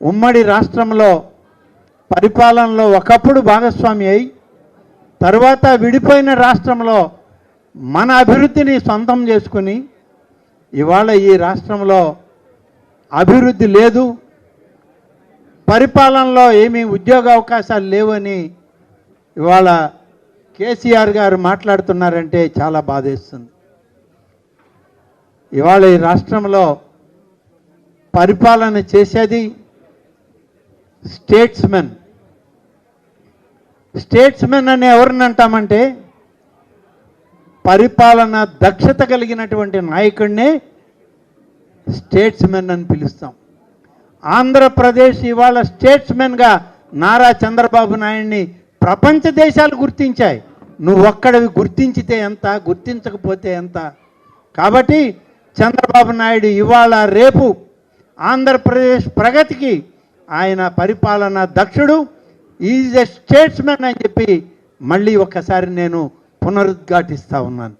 ఉమ్మడి రాష్ట్రంలో పరిపాలనలో ఒకప్పుడు భాగస్వామి అయి తర్వాత విడిపోయిన రాష్ట్రంలో మన అభివృద్ధిని సొంతం చేసుకుని ఇవాళ ఈ రాష్ట్రంలో అభివృద్ధి లేదు పరిపాలనలో ఏమీ ఉద్యోగ అవకాశాలు లేవని ఇవాళ కేసీఆర్ గారు మాట్లాడుతున్నారంటే చాలా బాధేస్తుంది. ఇవాళ ఈ రాష్ట్రంలో పరిపాలన చేసేది స్టేట్స్మెన్ స్టేట్స్మెన్ అని ఎవరిని అంటామంటే పరిపాలన దక్షత కలిగినటువంటి నాయకుడినే స్టేట్స్మెన్ అని పిలుస్తాం. ఆంధ్రప్రదేశ్ ఇవాళ స్టేట్స్మెన్గా నారా చంద్రబాబు నాయుడిని ప్రపంచ దేశాలు గుర్తించాయి. నువ్వు ఒక్కడివి గుర్తించితే ఎంత గుర్తించకపోతే ఎంత? కాబట్టి చంద్రబాబు నాయుడు ఇవాళ రేపు ఆంధ్రప్రదేశ్ ప్రగతికి ఆయన పరిపాలన దక్షుడు. ఈజ్ ఎ స్టేట్స్మెన్ అని చెప్పి మళ్ళీ ఒక్కసారి నేను పునరుద్ఘాటిస్తా ఉన్నాను.